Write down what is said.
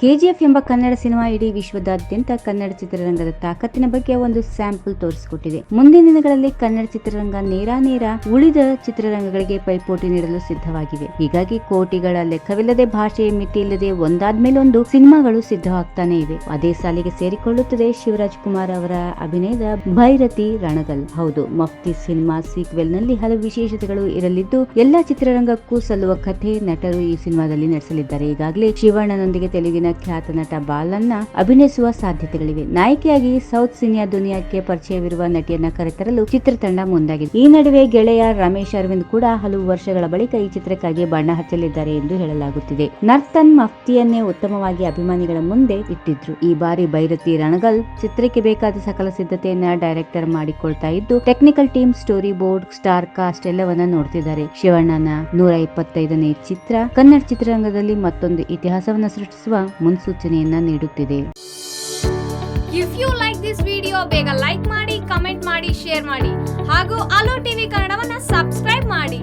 KGF ಎಂಬ Kannada cinema ಇಡೀ ವಿಶ್ವದಾದ್ಯಂತ ಕನ್ನಡ ಚಿತ್ರರಂಗದ ತಾಕತ್ತಿನ ಬಗ್ಗೆ ಒಂದು ಸ್ಯಾಂಪಲ್ ತೋರಿಸಿಕೊಟ್ಟಿದೆ. ಮುಂದಿನ ದಿನಗಳಲ್ಲಿ ಕನ್ನಡ ಚಿತ್ರರಂಗ ನೇರಾ ನೇರ ಉಳಿದ ಚಿತ್ರರಂಗಗಳಿಗೆ ಪೈಪೋಟಿ ನೀಡಲು ಸಿದ್ಧವಾಗಿವೆ. ಹೀಗಾಗಿ ಕೋಟಿಗಳ ಲೆಕ್ಕವಿಲ್ಲದೆ ಭಾಷೆಯ ಮಿತಿ ಇಲ್ಲದೆ ಒಂದಾದ್ಮೇಲೊಂದು ಸಿನಿಮಾಗಳು ಸಿದ್ಧವಾಗ್ತಾನೆ ಇವೆ. ಅದೇ ಸಾಲಿಗೆ ಸೇರಿಕೊಳ್ಳುತ್ತದೆ ಶಿವರಾಜ್ ಕುಮಾರ್ ಅವರ ಅಭಿನಯದ ಭೈರತಿ ರಣಗಲ್. ಹೌದು, ಮಫ್ತಿ ಸಿನಿಮಾ ಸೀಕ್ವೆಲ್ನಲ್ಲಿ ಹಲವು ವಿಶೇಷತೆಗಳು ಇರಲಿದ್ದು, ಎಲ್ಲಾ ಚಿತ್ರರಂಗಕ್ಕೂ ಸಲ್ಲುವ ಕಥೆ, ನಟರು ಈ ಸಿನಿಮಾದಲ್ಲಿ ನಡೆಸಲಿದ್ದಾರೆ ಈಗಾಗಲೇ ಶಿವಣ್ಣನೊಂದಿಗೆ ತೆಲುಗಿನ ಖ್ಯಾತ ನಟ ಬಾಲನ್ನ ಅಭಿನಯಿಸುವ ಸಾಧ್ಯತೆಗಳಿವೆ. ನಾಯಕಿಯಾಗಿ ಸೌತ್ ಸಿನಿಯಾ ದುನಿಯಾಕ್ಕೆ ಪರಿಚಯವಿರುವ ನಟಿಯನ್ನ ಕರೆತರಲು ಚಿತ್ರತಂಡ ಮುಂದಾಗಿದೆ. ಈ ನಡುವೆ ಗೆಳೆಯ ರಮೇಶ್ ಅರವಿಂದ್ ಕೂಡ ಹಲವು ವರ್ಷಗಳ ಬಳಿಕ ಈ ಚಿತ್ರಕ್ಕಾಗಿ ಬಣ್ಣ ಹಚ್ಚಲಿದ್ದಾರೆ ಎಂದು ಹೇಳಲಾಗುತ್ತಿದೆ. ನರ್ತನ್ ಮಫ್ತಿಯನ್ನೇ ಉತ್ತಮವಾಗಿ ಅಭಿಮಾನಿಗಳ ಮುಂದೆ ಇಟ್ಟಿದ್ರು. ಈ ಬಾರಿ ಭೈರತಿ ರಣಗಲ್ ಚಿತ್ರಕ್ಕೆ ಬೇಕಾದ ಸಕಲ ಸಿದ್ಧತೆಯನ್ನ ಡೈರೆಕ್ಟರ್ ಮಾಡಿಕೊಳ್ತಾ ಇದ್ದು, technical team, story board, star cast ಎಲ್ಲವನ್ನ ನೋಡ್ತಿದ್ದಾರೆ. ಶಿವಣ್ಣನ ನೂರ ಇಪ್ಪತ್ತೈದನೇ ಚಿತ್ರ ಕನ್ನಡ ಚಿತ್ರರಂಗದಲ್ಲಿ ಮತ್ತೊಂದು ಇತಿಹಾಸವನ್ನ ಸೃಷ್ಟಿಸುವ ಮುನ್ಸೂಚನೆಯನ್ನ ನೀಡುತ್ತಿದೆ. If you like this video ಬೇಗ ಲೈಕ್ ಮಾಡಿ ಕಮೆಂಟ್ ಮಾಡಿ ಶೇರ್ ಮಾಡಿ. ಹಾಗೂ ಅಲೋ ಟಿವಿ ಕನ್ನಡವನ್ನ ಸಬ್ಸ್ಕ್ರೈಬ್ ಮಾಡಿ.